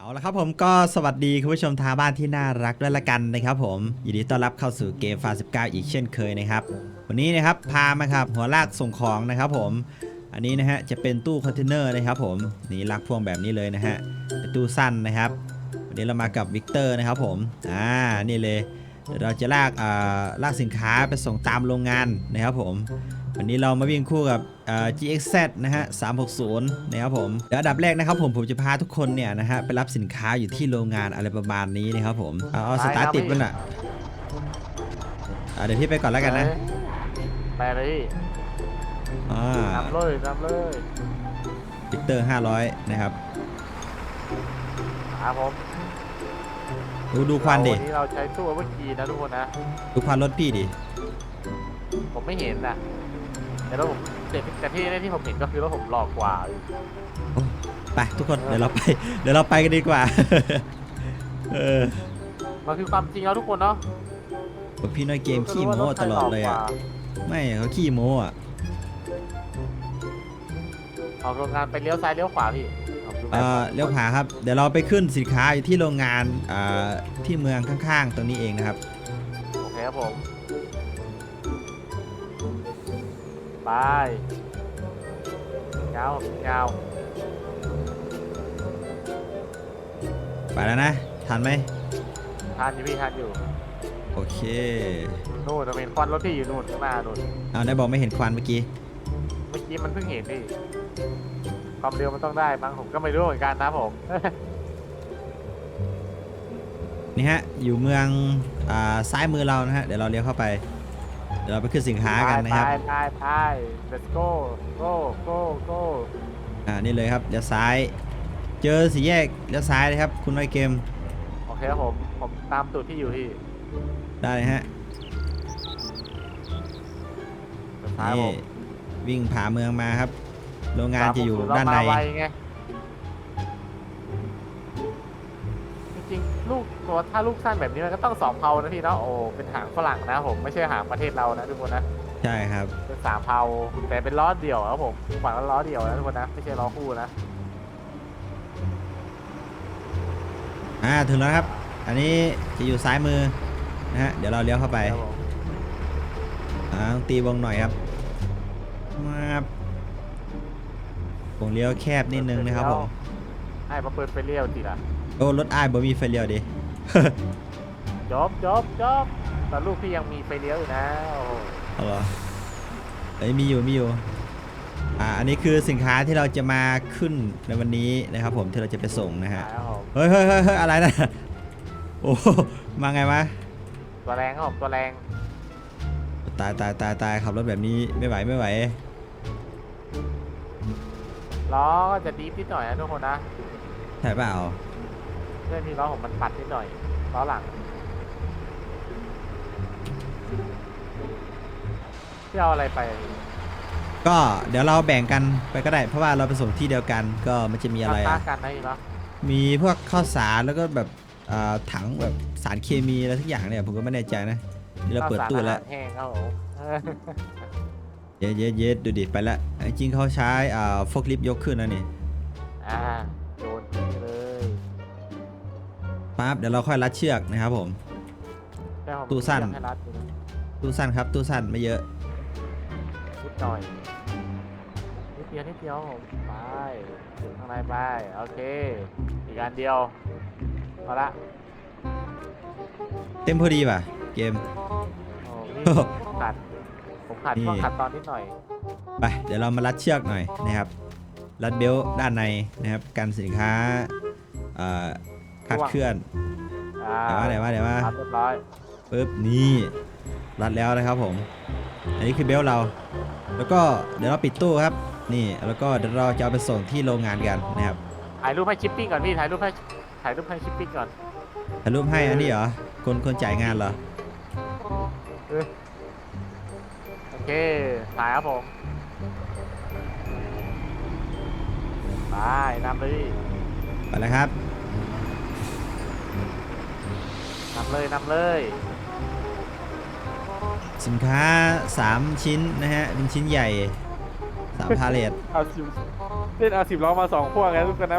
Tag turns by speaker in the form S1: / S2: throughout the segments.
S1: เอาละครับผมก็สวัสดีคุณผู้ชมทางบ้านที่น่ารักด้วยละกันนะครับผมยินดีต้อนรับเข้าสู่เกมฟา19 อีกเช่นเคยนะครับ วันนี้นะครับพามาครับหัวลากส่งของนะครับผมอันนี้นะฮะจะเป็นตู้คอนเทนเนอร์นะครับผมนี่ลากพ่วงแบบนี้เลยนะฮะเป็นตู้สั้นนะครับวันนี้เรามากับวิกเตอร์นะครับผมอ่านี่เลยเราจะลากอ่าลากสินค้าไปส่งตามโรงงานนะครับผม วันนี้เรามาวิ่งคู่กับเอ่อ GXZ นะฮะ 360 นะครับผมเดี๋ยวอันดับแรกนะครับผม ผมจะพาทุกคนเนี่ยนะฮะ ไปรับสินค้าอยู่ที่โรงงานอะไรประมาณนี้นะครับผม เอาเอาสตาร์ทติดมันอะอะ เดี๋ยวพี่ไปก่อนแล้วกันนะ
S2: ไปเลยพี่
S1: อ่า
S2: นับเลยนับเลย
S1: วิกเตอร์ 500 นะครับ
S2: ครับผม
S1: ดูดูควันดิ
S2: วันนี้เราใช้ตู้เมื่อกี้นะทุกคนนะ
S1: ดูควันรถพี่ดิ
S2: ผมไม่เห็นนะ แต่รถผมแต่แต่ที่แน่ที่ผมเห็นก็คือรถผมหลอกกว่าอยู่
S1: ไปทุกคนเดี๋ยวเราไปเดี๋ยวเราไปกันดีกว่าเออ
S2: มันคือความจริงแล้วทุกคนเนาะ
S1: ผมพี่น้อยเกมขี้โม้ตลอดเลยอะไม่เขาขี้โม้อะ
S2: ออกโรงงานไปเลี้ยวซ้ายเลี้ยวขวาพี่อาดู
S1: เอ่อเลี้ยวขวาครับ เดี๋ยวเราไปขึ้นสินค้าอยู่ที่โรงงานอ่าที่เมืองข้างๆตรงนี้เองนะครับ
S2: โอเคครับผม ไปยาวยาว
S1: ไปแล้วนะ ทันไหม
S2: ทานอยู่พี่ทานอยู่
S1: โอเค
S2: นู่นเราเห็นควันรถพี่อยู่นู่นข้างหน้านู่น
S1: เอาได้บอกไม่เห็นควันเมื่อกี้
S2: เมื่อกี้มันเพิ่งเห็นพี่ความเร็วมันต้องได้มั้งผมก็ไม่รู้เหมือนกันนะผม
S1: นี่ฮะ อยู่เมืองอ่าซ้ายมือเรานะฮะ เดี๋ยวเราเลี้ยวเข้าไป เดี๋ยวเราไปขึ้นสินค้ากันนะครับ
S2: ไปไปไป let's go go go go
S1: อ่า นี่เลยครับเดี๋ยวซ้าย เจอสี่แยกเลี้ยวซ้ายเลยครับ คุณน้อยเกม
S2: โอเคครับผม ผมตามตูดที่อยู่ที่
S1: ได้เลยฮะ
S2: สุดท้ายผ
S1: นี่
S2: ม
S1: วิ่งผ่าเมืองมาครับ โรงงานจะอยู่
S2: ตม
S1: ด้านใน
S2: เรมไวไง ตัวถ้าลูกสั้นแบบนี้มันก็ต้องสองเพานะพี่เนาะโอ้เป็นหางฝรั่งนะผมไม่ใช่หางประเทศเรานะทุกคนนะ
S1: ใช่ครับ
S2: เป็นสามเพาแต่เป็นล้อเดี่ยวครับผมฝั่งละล้อเดี่ยวนะทุกคนนะไม่ใช่ล้อคู่นะ
S1: อ่าถึงแล้วครับ อันนี้จะอยู่ซ้ายมือนะฮะเดี๋ยวเราเลี้ยวเข้าไป
S2: ครับผม
S1: อ่าต้องตีวงหน่อยครับมาบวงเลี้ยวแคบนิดนึงนะครับผม
S2: ให้มาเปิดไฟเลี้ยวสิล่ะ
S1: โอ้รถอ้ายบ่มีไฟเลี้ยวดิ
S2: จบจบจบแต่ลูกพี่ยังมีไฟเลี้ยวอยู่นะโอ้โห
S1: เอาเหรอเอ้ยมีอยู่มีอยู่อ่าอันนี้คือสินค้าที่เราจะมาขึ้นในวันนี้นะครับผมที่เราจะไปส่งนะฮะ
S2: ครับผม
S1: เฮ้ยเฮ้ยเฮ้ยเฮ้ยอะไรนะโอ้โหมาไงวะ
S2: ตัวแรงครับผมตัวแรง
S1: ตายตายตายตายขับรถแบบนี้ไม่ไหวไม่ไหว
S2: ล้อก็จะดีฟนิดหน่อยนะทุกคนนะ
S1: ใช่เปล่า
S2: เพื่อนที่ล้อผมมันปัดนิดหน่อยล้อหลังที่เอาอะไรไป
S1: ก็เดี๋ยวเราแบ่งกันไปก็ได้เพราะว่าเราไปส่งที่เดียวกันก็มันจะมีอะไร
S2: ต้า
S1: อะ
S2: กันนะอีกเนาะ
S1: มีพวกข้าวสารแล้วก็แบบอ่าถังแบบสารเคมีอะไรทุกอย่างเนี่ยผมก็ไม่แน่ใจนะนี่เราเปิดตู้แล้ว
S2: ข้าสารอาหารแห้งครับผม
S1: เย็ดเย็ดเย็ดดูดิไปละจริงเขาใช้อ่าฟกลิฟยกขึ้นนะนี่
S2: อ่า
S1: ปั๊บเดี๋ยวเราค่อยรัดเชือกนะครับผม
S2: แค่ผม
S1: ตู้สั้น
S2: อยากให้รัดอยู่
S1: ตู้สั้นครับตู้สั้นไม่เยอะ
S2: นิดหน่อยนิดเดียวนิดเดียวครับผมไปถึงข้างในไปโอเค อีกอันเดียวเอาละ
S1: เต็มพอดีป่ะ เกม
S2: โอ้นี่ ผมขัดผมขัด
S1: นี่
S2: ก็ขัดตอนนิดหน่อย
S1: ไปเดี๋ยวเรามารัดเชือกหน่อยนะครับรัดเบลต์ด้านในนะครับกันสินค้าอ่า คลาดเคลื่อน
S2: อ่า
S1: เดี๋ยวว่าเดี๋ยวว่าเดี๋ยวว่า
S2: ครับเรียบร้อย
S1: ปึ๊บนี่รัดแล้วนะครับผม อันนี้คือเบลต์เรา แล้วก็เดี๋ยวเราปิดตู้ครับ นี่แล้วก็เดี๋ยวเราจะเอาไปส่งที่โรงงานกันนะครับ
S2: ถ่ายรูปให้ชิปปิ้งก่อนพี่ถ่ายรูปให้ถ่ายรูปให้ชิปปิ้งก่อน
S1: ถ่ายรูปให้อันนี้เหรอคนคนจ่ายงานเหรอ
S2: โอเคถ่ายครับผมไปนำเลย
S1: ไปแล้วครับ
S2: นำเลยนำเลย
S1: สินค้า 3 ชิ้นนะฮะเป็นชิ้นใหญ่3พาเลท
S2: เอาสิบเล่นเอาสิบล้อมาสองพวกไงทุกคนนะ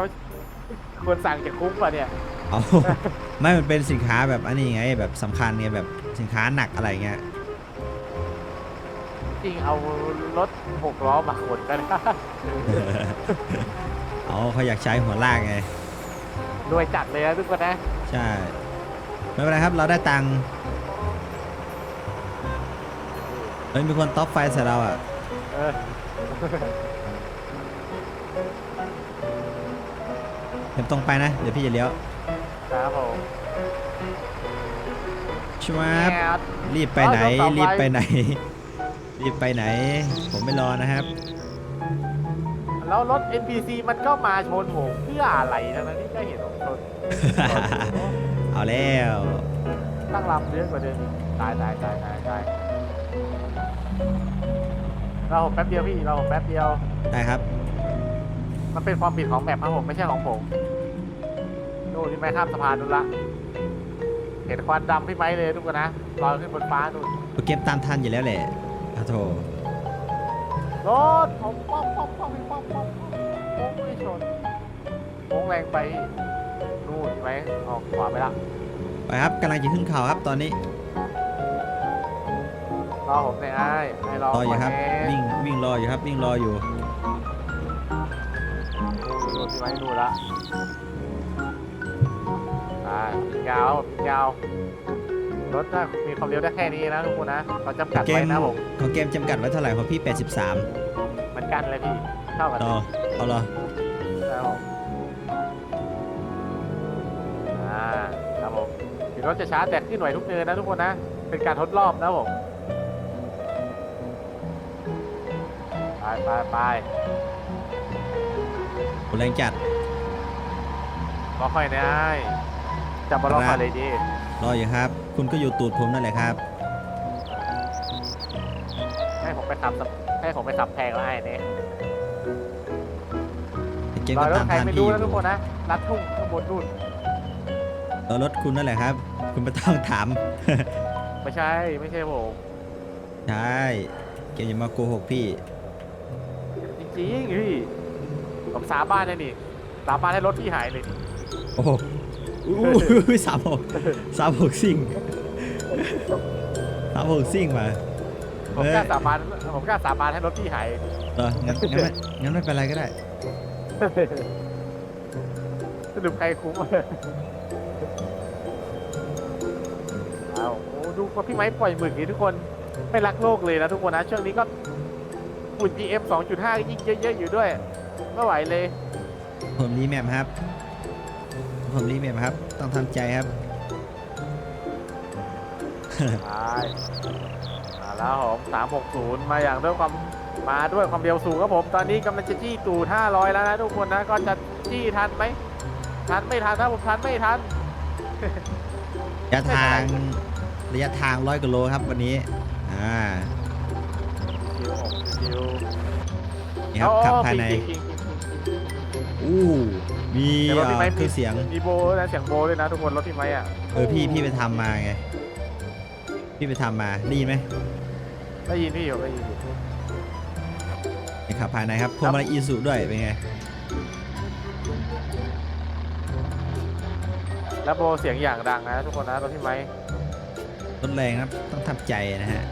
S2: ควรสั่งจะคุ้มป่ะเนี่ย
S1: เอา ไม่มันเป็นสินค้าแบบอันนี้ไงแบบสำคัญไงแบบสินค้าหนักอะไรเงี้ย
S2: จริงเอารถหกล้อมาขนก็ได้
S1: เอาเขาอยากใช้หัวลากไง
S2: รวยจัดเลยนะทุกคนนะ
S1: ใช่ ไม่เป็นไรครับเราได้ตังค์เฮ้ยมีคนท็อปไฟใส่เราอะ
S2: เออ
S1: เดี๋ยวตรงไปนะ เดี๋ยวพี่จะเลี้ยว
S2: ครับผม
S1: ชวับ
S2: แอด
S1: รีบไปไหน
S2: เอาเดี๋ยวต่อไป
S1: รีบไปไหน รีบไปไหน ผมไม่รอนะครับ
S2: แล้วรถ NPC มันก็มาชนผมเพื่ออะไรนะนี่ก็เห็นผมชน
S1: เอาแล้ว
S2: ตั้งลำเยอะกว่าเดิมอีกตายตายตายตายตายเราผมแป๊บเดียวพี่เราผมแป๊บเดียว
S1: ได้ครับ
S2: มันเป็นความผิดของแมปครับผมไม่ใช่ของผมนู่นพี่ไม้ข้ามสะพานนู่นละเห็นควันดำพี่ไม้เลยทุกคนนะลอยขึ้นบนฟ้านู่น
S1: เก็บตามทันอยู่แล้วแหละอ้าวโถ
S2: รถผมป้อมป้อมป้อมป้อมป้อมป้อมโค้งไม่ชนโค้งแรงไป นู่นพี่ไม้ออกขวาไปละ
S1: ไปครับกำลังจะขึ้นเขาครับตอนนี้
S2: รอผมเลยไอ้ไอ้รอ
S1: รออยู่ครับ
S2: ก่นแน่
S1: วิ่งวิ่งรออยู่ครับวิ่งรออยู่
S2: นู่นนู่นพี่ไม้นู่นละอ่าวิ่งยาววิ่งยาวรถถ้ามีความเร็วได้แค่นี้นะทุกคนนะเขาจำกัด
S1: เก
S2: ไว้
S1: ม
S2: นะผม
S1: ของเกมจำกัดไว้เท่าไหร่ของพี่ 83
S2: เหมือนกันเลยพี่เท่ากัน
S1: รอเอารอ
S2: ครับผม งรถจะช้าแต่ขึ้นไหวทุกเนินนะทุกคนนะ เป็นการทดรอบนะผมไปไปไป
S1: แรงจัด
S2: ก็ค่อยนะไอ้จับบอลล็อก
S1: ครั
S2: มา
S1: บ
S2: เลยดี
S1: รออยู่ครับ คุณก็อยู่ตูดผมนั่นแหละครับ
S2: ให้ผมไปขับสักให้ผมไปขับแพงแล้วไอ้เนี่ย
S1: เกม
S2: รอ
S1: ก็
S2: ยรถ
S1: ตาม
S2: ใคร
S1: ทัน
S2: ไม่
S1: พี่
S2: รู้
S1: อ
S2: นะทุก
S1: ยู่
S2: คนนะรัดทุ่งข้างบนนู่น
S1: รอรถคุณนั่นแหละครับ คุณไม่ต้องถาม
S2: ไม่ใช่ไม่ใช่ผม
S1: ใช่เกมอย่ามาโกหกพี่
S2: จริงๆพี่ผมสาบานเลยนี่สาบานให้รถพี่หายเลยนี่
S1: โอ้โหอู้หูสามหกสามหกซิ่งสามหกซิ่งมา
S2: ผมกล้าสาบานผมกล้าสาบานให้รถพี่หาย
S1: เอองั้นงั้นไม่งั้นไม่เป็นไรก็ได้
S2: สรุปใครคุ้ม ดูว่าพี่ไม้ปล่อยหมึกนี้ทุกคนไม่รักโลกเลยนะทุกคนนะช่วงนี้ก็ฝุ่น GM 2.5 ยิ่งเยอะๆอยู่ด้วยไม่ไหวเลย
S1: ผมรีแมปครับ ผมรีแมปครับ ต้องทำใจครับ
S2: ใช่มาแล้วผม360 มาอย่างด้วยความมาด้วยความเร็วสูงครับผม ตอนนี้กำลังจะจี้ตูด500 แล้วนะทุกคนนะ ก็จะจี้ทันไหมทันไม่ทันนะผมทันไม่ทัน
S1: ระยะทาง ระยะทางร้อยกิโลครับวันนี้อ่า
S2: คิวผมคิว
S1: นี่ครับ
S2: อ๋อ
S1: ขับภายใน
S2: จริงๆจริงๆ
S1: อู้มี
S2: เดี๋ยวเรา
S1: เอ่
S2: มี
S1: อ
S2: ไม้
S1: เครื่องเสียง
S2: มีโบนะเสียงโบด้วยนะทุกคนรถพี่ไม้อะ
S1: เออพี่พี่ไปทำมาไงพี่ไปทำมาได้ยินไหม
S2: ได้ยินพี่อยู่ได้ยินอยู่
S1: นี่ขับภายในครับพวงมาลัยอีสุด้วยเป็นไง
S2: แล้วโบเสียงอย่างดังนะทุกคนนะรถพี่ไม้
S1: รถแรงครับ ต้องทำใจนะฮะ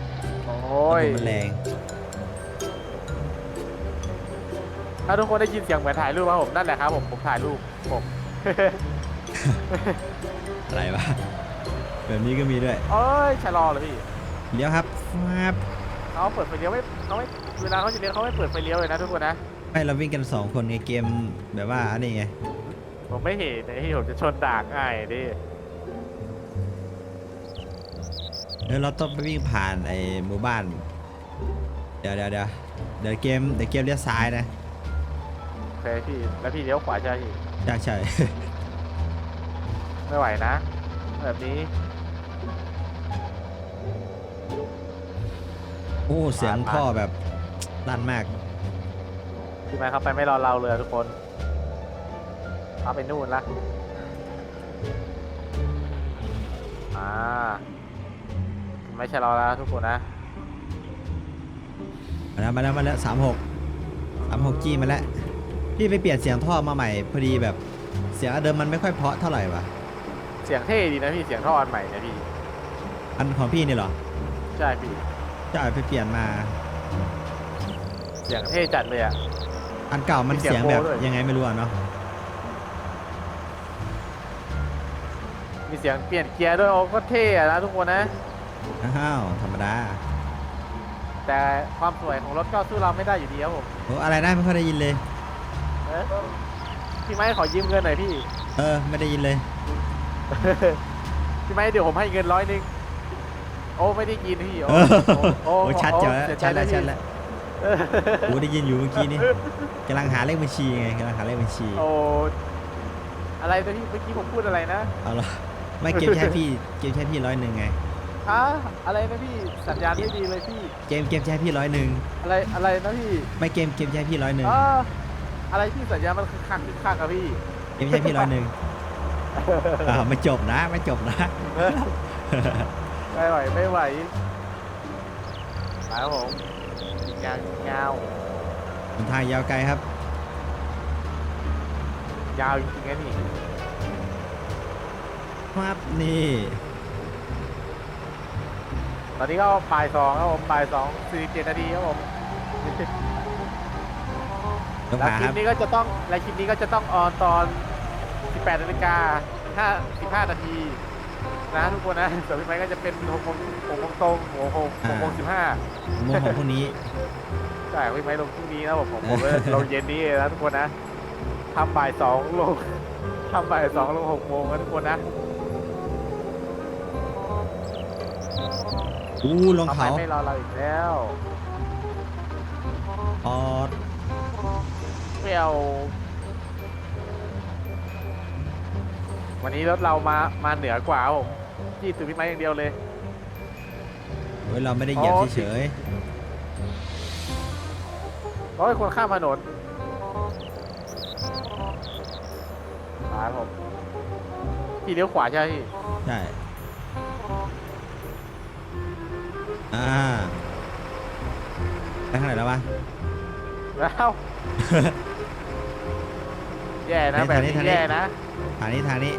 S2: โอ้ย
S1: รถมันแรง
S2: ถ้าทุกคนได้ยินเสียงเหมือนถ่ายรูปครับผมนั่นแหละครับผมผมถ่ายรูปผม
S1: อะไรวะ แบบนี้ก็มีด้วย
S2: เอ้ยชะลอเลยพี่
S1: เลี้ยวครับฟับ
S2: เขาเปิดไฟเลี้ยวไม่เขาไม่เวลาเขาจะเลี้ยวเขาไม่เปิดไฟเลี้ยวเลยนะทุกคนนะ
S1: ไม่เราวิ่งกันสองคนไงเกมแบบว่าอันนี้ไง
S2: ผมไม่เห็นไอ้ผมจะชนด่างง่ายดิ
S1: เออเราต้องไปวิ่งผ่านไอ้หมู่บ้าน เดี๋ยวเดี๋ยวเดี๋ยวเดี๋ยวเกมเดี๋ยวเกมเลี้ยวซ้ายนะ
S2: โอเคพี่แล้วพี่เลี้ยวขวาใช่ไหมพี่
S1: ใช่ใช่
S2: ไม่ไหวนะ แบบนี้
S1: โอ้เสียงท่อแบบลั่นมาก
S2: พี่ไม้เขาไปไม่รอเราเลยทุกคนเขาไปนู่นละอ่า ไม่ใช่รอแล้วทุกคนนะ
S1: มาแล้วมาแล้วมาแล้วสามหกสามหกจีมาแล้วพี่ไปเปลี่ยนเสียงท่อมาใหม่ พอดีแบบเสียงอันเดิมมันไม่ค่อยเพราะเท่าไหร่วะ
S2: เสียงเท่ดีนะพี่เสียงท่ออันใหม่เนี่ยพี่
S1: อันของพี่นี่เหรอ
S2: ใช่พี่
S1: จะเอาไปเปลี่ยนมา
S2: เสียงเท่จัดเลยอะ
S1: อันเก่ามัน
S2: มีเสียง
S1: เสียงแบบ
S2: โบ้ด้วย
S1: ยังไงไม่รู้อะเนาะ
S2: มีเสียงเปลี่ยนเกียร์ด้วยโอ้ก็เท่อะนะทุกคนนะ
S1: อ้าวธรรมดา
S2: แต่ความสวยของรถก็สู้เราไม่ได้อยู่ดีครับผม
S1: โอ้อะไรนะไม่ค่อยได้ยินเลย
S2: เออพี่ไม้ขอยืมเงินหน่อยพี่
S1: เออ ไม่ได้ยินเลย
S2: พี่ไม้เดี๋ยวผมให้เงินร้อยหนึ่งโอ้ไม่ได้ยินพี่โอ้
S1: เออ
S2: โอ้
S1: โอ้ชัดเจอ
S2: โสียใจ
S1: ชัดแล้ว
S2: นะพี่
S1: ชัดแล้ว
S2: เออ
S1: โอ้ได้ยินอยู่เมื่อกี้นี่กำลังหาเลขบัญชีไงกำลังหาเลขบัญชี
S2: โอ้อะไรนะพี่เมื่อกี้ผมพูดอะไรนะ
S1: เอาละไม่เกมแค่พี่เกมแค่พี่ร้อยหนึ่งไง
S2: อะอะไรนะพี่สัญญาณไม่ดีเลยพี่
S1: เกมเกมแค่พี่ร้อยหนึ่ง
S2: อะไรอะไรนะพี่
S1: ไม่เกมเกมแค่พี่ร้อยหนึ่ง
S2: อ่าอะไรที่สัญญาณมันคือคักคือคักอะพี่
S1: เกมแค่พี่ร้อยหนึ่งอ่าวไม่จบนะไม่จบนะ
S2: ไม่ไหวไม่ไหวมาครับผมยางยาว
S1: หนทางยาวไกลครับ
S2: ยาวจริงๆนะนี่
S1: ครับนี่
S2: ตอนนี้ก็ปลายสองครับผมปลายสองสี่เจ็ดนาทีครับผม
S1: ต้อง
S2: แล้ว
S1: หา
S2: ค
S1: ค
S2: ลิป
S1: รับ
S2: นี้ก็จะต้องและคลิปนี้ก็จะต้องออนตอน 18นาฬิกา5 15นาทีนะทุกคนนะส่วนพี่ไม้ก็จะเป็น6โมง6โมงตรงหัว6 6โมง15
S1: โมงของพวกนี้
S2: ใช่พี่ไม้ลงพรุ่งนี้นะผมผมผมลงเย็นนี้นะทุกคนนะทำบ่ายสองลงทำบ่ายสองลงหกโมงนะทุกคนนะ
S1: อู้ลง
S2: ทำไม
S1: เขา
S2: ไม่รอเราอีกแล้ว
S1: ออด
S2: ไม่เอาวันนี้รถเรามามาเหนือกว่าครับผมจี้ตื่นพี่ไม้อย่างเดียวเลย
S1: เฮ้ยเราไม่ได้เหยียบ
S2: อ๋อ
S1: เฉย
S2: โอ้ยคนข้ามถนนตายผมพี่เลี้ยวขวาใช่ไหมพี่
S1: ๆใช่ อ่าไปทางไหนแล้ววะ
S2: แล้ว แย่นะ
S1: นี่
S2: แบบ
S1: ทางนี้
S2: นี้
S1: ทางนี้
S2: แย่นะ
S1: ทางนี้ทางนี้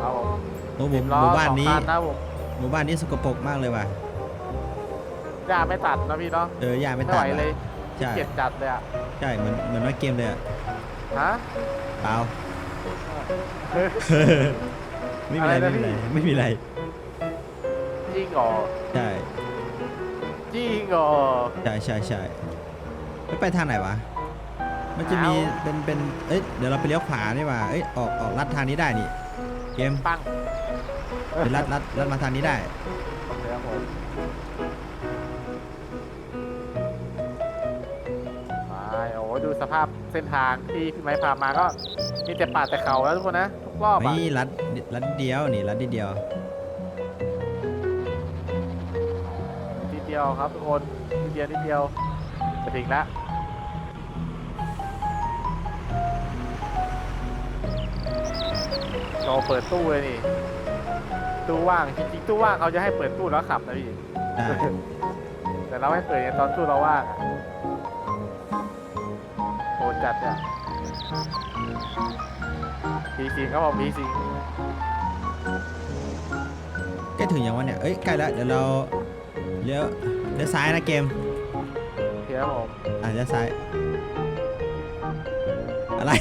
S2: เอาผม
S1: โอ้หมู่
S2: สิบ
S1: ห
S2: ล้อ
S1: มู่บ้าน
S2: สอง
S1: นี้
S2: คันะผม
S1: หมู่บ้านนี้สกปรกมากเลยว่ะ
S2: ย่าไม่ตัดนะพี่เนาะ
S1: เออย่าไม่
S2: ไม่
S1: ตั
S2: ไห
S1: ด
S2: ว
S1: อะ
S2: เลย
S1: ใช่
S2: เกลียดจัดเลยอะ
S1: ใช่เหมือนเหมือนว่าเกมเลยอะ
S2: ฮะ
S1: เปล่า ไม่มีอะไร
S2: อะไร
S1: ไม่
S2: นะ
S1: มีอะไร
S2: พี่
S1: ไม่มีอะไร
S2: จริงเหรอ
S1: ใช่
S2: จริงเหรอ
S1: ใช่ใช่ใช่ไม่ไปทางไหนวะ มันจะมี
S2: เอา
S1: เป็นเป็นเอ้ยเดี๋ยวเราไปเลี้ยวขวานี่ว่าเอ้ยออกออกลัดทางนี้ได้นี่เกม
S2: ปัง
S1: เป็นลัดลัดลัดมาทางนี้ได้
S2: โอเคครับผมไปโอ้โหดูสภาพเส้นทางที่พี่ไม้พามาก็มีแต่ป่าแต่เขาแล้วทุกคนนะทุกรอบอะ
S1: นี่ลัดลัดเดียวนี่ลัดนิดเดียว
S2: ดียวครับทุกคนทีเดียวนิดเดียวจะถึงแล้วเราเปิดตู้เลยนี่ ตู้ว่างจริงๆตู้ว่างเขาจะให้เปิดตู้แล้วขับนะพี่
S1: ได้
S2: แต่เราไม่เปิดไงตอนตู้เราว่างอะโหดจัดอะพีซิงครับผมพีซิง
S1: ใกล้ถึงยังวะเนี่ย เอ้ยใกล้แล้วเดี๋ยวเรา เลี้ยวเลี้ยวซ้ายนะเกม
S2: โอเคครับผม
S1: อะเลี้ยวซ้าย อะไร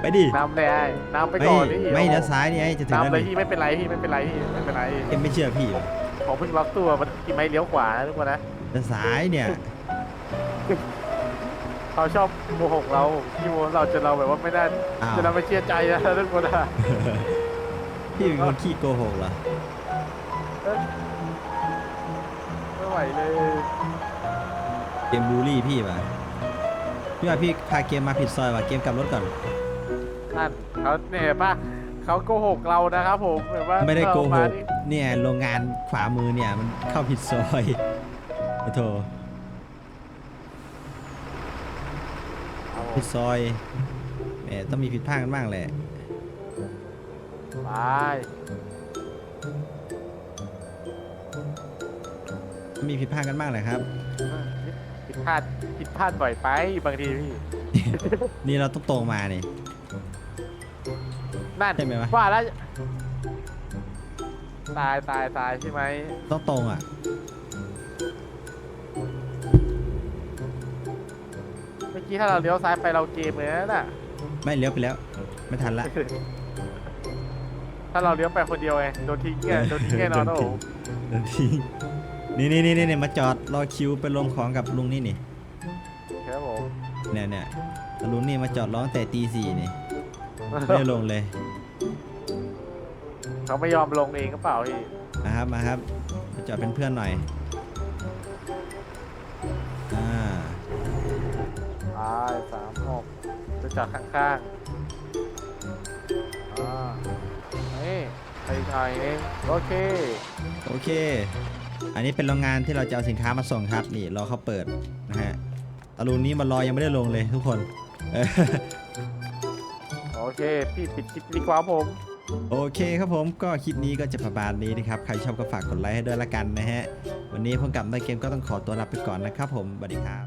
S1: ไปดิ
S2: นำเลยไอ้นำไป
S1: ไม่
S2: ก่อนพี่
S1: ไม่เลี้ยวซ้ายนี่ไงจะถึงแล้ว
S2: นำเลย
S1: นี่
S2: พี่ไม่เป็นไรพี่ไม่เป็นไรพี่ไม่เป็นไร
S1: เกมไม่เชื่อพี่เหรอ
S2: ผมเพิ่งล็อกตัวมันกี่ไม้เลี้ยวขวานะทุกคนนะ
S1: เลี้ยวซ้ายเนี่ย
S2: เขาชอบโมโหเราที่โมโหเราจนเราแบบว่าไม่ได้
S1: อ้าว
S2: จนเราไม่เชื่อใจนะทุกคนนะ
S1: พี่เป็นคนขี้โกหกเหรอ
S2: ไม่ ไหวเลย
S1: เกมบูลลี่พี่ป่ะพี่ว่าพี่พาเกมมาผิดซอยว่ะเกมกลับรถก่อน
S2: นั่นเขาเนี่ยป่ะเขาโกหกเรานะครับผมแบบว่า
S1: ไม่ได้โกห
S2: เราากนี่
S1: เนี่ยโรงงานขวามือเนี่ยมันเข้าผิดซอยโอ้โถ
S2: ครับผม
S1: ผิดซอยแหมต้องมีผิดพลาดกันบ้างแหละ
S2: ไป
S1: มีผิดพลาดกันบ้างแหละครับ
S2: ผิดพลาดผิดพลาดบ่อยไปบางทีพี่
S1: นี่เราต้องตรงมาเนี่ย
S2: นั่น
S1: ใช่ไหมวะ
S2: ว่าแล้วตายตายตายใช่ไหม
S1: ต้องตรงอะ
S2: เมื่อกี้ถ้าเราเลี้ยวซ้ายไปเราเกมเลยนะน่ะ
S1: ไม่เลี้ยวไปแล้ว ไม่ทันละ
S2: ถ้าเราเลี้ยวไปคนเดียวไงโดนทิ้งไงโดนทิ้งแน่นอน
S1: โด
S2: โอ้
S1: น
S2: โห
S1: ทิ้งเดี๋ยวที นี่นี่นี่นี่มาจอดรอคิวไปลงของกับลุงนี่นี่
S2: ครับผม
S1: เนี่ยเนี่ยลุงนี่มาจอดรอตั้งแต่ตีสี่นี่ไม่ได้ลงเลย
S2: เขาไม่ยอมลงเองก็เปล่าพี่
S1: นะครับมาครับมาจอดเป็นเพื่อนหน่อยอ่า
S2: ตายสามหกจะจอดข้างๆอ่านี่ไปอีกหน่อยเองโอเค
S1: โอเค อันนี้เป็นโรงงานที่เราจะเอาสินค้ามาส่งครับนี่รอเขาเปิดนะฮะตะลุงนี้มารอยังไม่ได้ลงเลยทุกคนเออ
S2: โอเค พี่ปิดคลิปดีกว่าผม
S1: โอเคครับผมก็คลิปนี้ก็จะประมาณนี้นะครับใครชอบก็ฝากกดไลค์ให้ด้วยละกันนะฮะวันนี้ผมกับนายเกมก็ต้องขอตัวลาไปก่อนนะครับผมสวัสดีครับ